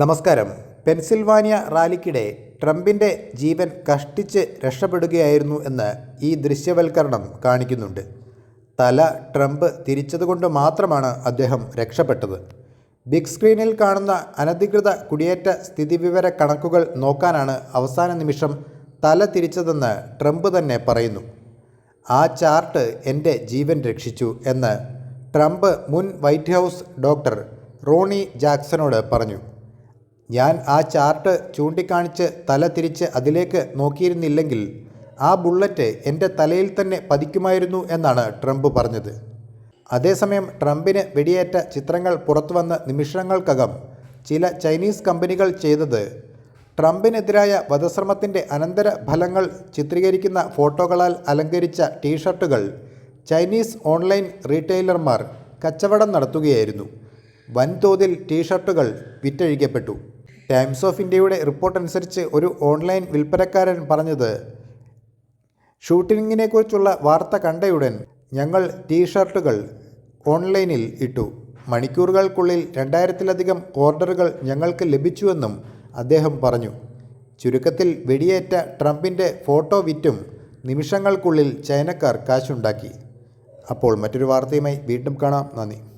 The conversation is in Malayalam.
നമസ്കാരം. പെൻസിൽവാനിയ റാലിക്കിടെ ട്രംപിന്റെ ജീവൻ കഷ്ടിച്ച് രക്ഷപ്പെടുകയായിരുന്നു എന്ന് ഈ ദൃശ്യവൽക്കരണം കാണിക്കുന്നുണ്ട്. തല ട്രംപ് തിരിച്ചതുകൊണ്ട് മാത്രമാണ് അദ്ദേഹം രക്ഷപ്പെട്ടത്. ബിഗ് സ്ക്രീനിൽ കാണുന്ന അനധികൃത കുടിയേറ്റ സ്ഥിതിവിവര കണക്കുകൾ നോക്കാനാണ് അവസാന നിമിഷം തല തിരിച്ചതെന്ന് ട്രംപ് തന്നെ പറയുന്നു. ആ ചാർട്ട് എന്റെ ജീവൻ രക്ഷിച്ചു എന്ന് ട്രംപ് മുൻ വൈറ്റ് ഹൗസ് ഡോക്ടർ റോണി ജാക്സണോട് പറഞ്ഞു. ഞാൻ ആ ചാർട്ട് ചൂണ്ടിക്കാണിച്ച് തല തിരിച്ച് അതിലേക്ക് നോക്കിയിരുന്നില്ലെങ്കിൽ ആ ബുള്ളറ്റ് എന്റെ തലയിൽ തന്നെ പതിക്കുമായിരുന്നു എന്നാണ് ട്രംപ് പറഞ്ഞത്. അതേസമയം ട്രംപിന് വെടിയേറ്റ ചിത്രങ്ങൾ പുറത്തുവന്ന നിമിഷങ്ങൾക്കകം ചില ചൈനീസ് കമ്പനികൾ ചെയ്തത് ട്രംപിനെതിരായ വധശ്രമത്തിന്റെ അനന്തര ഫലങ്ങൾ ചിത്രീകരിക്കുന്ന ഫോട്ടോകളാൽ അലങ്കരിച്ച ടീഷർട്ടുകൾ ചൈനീസ് ഓൺലൈൻ റീറ്റെയിലർമാർ കച്ചവടം നടത്തുകയായിരുന്നു. വൻതോതിൽ ടീഷർട്ടുകൾ വിറ്റഴിക്കപ്പെട്ടു. ടൈംസ് ഓഫ് ഇന്ത്യയുടെ റിപ്പോർട്ട് അനുസരിച്ച് ഒരു ഓൺലൈൻ വിൽപ്പനക്കാരൻ പറഞ്ഞത് ഷൂട്ടിങ്ങിനെക്കുറിച്ചുള്ള വാർത്ത കണ്ടയുടൻ ഞങ്ങൾ ടീഷർട്ടുകൾ ഓൺലൈനിൽ ഇട്ടു. മണിക്കൂറുകൾക്കുള്ളിൽ രണ്ടായിരത്തിലധികം ഓർഡറുകൾ ഞങ്ങൾക്ക് ലഭിച്ചുവെന്നും അദ്ദേഹം പറഞ്ഞു. ചുരുക്കത്തിൽ വെടിയേറ്റ ട്രംപിന്റെ ഫോട്ടോ വിറ്റും നിമിഷങ്ങൾക്കുള്ളിൽ ചൈനക്കാർ കാശുണ്ടാക്കി. അപ്പോൾ മറ്റൊരു വാർത്തയുമായി വീണ്ടും കാണാം. നന്ദി.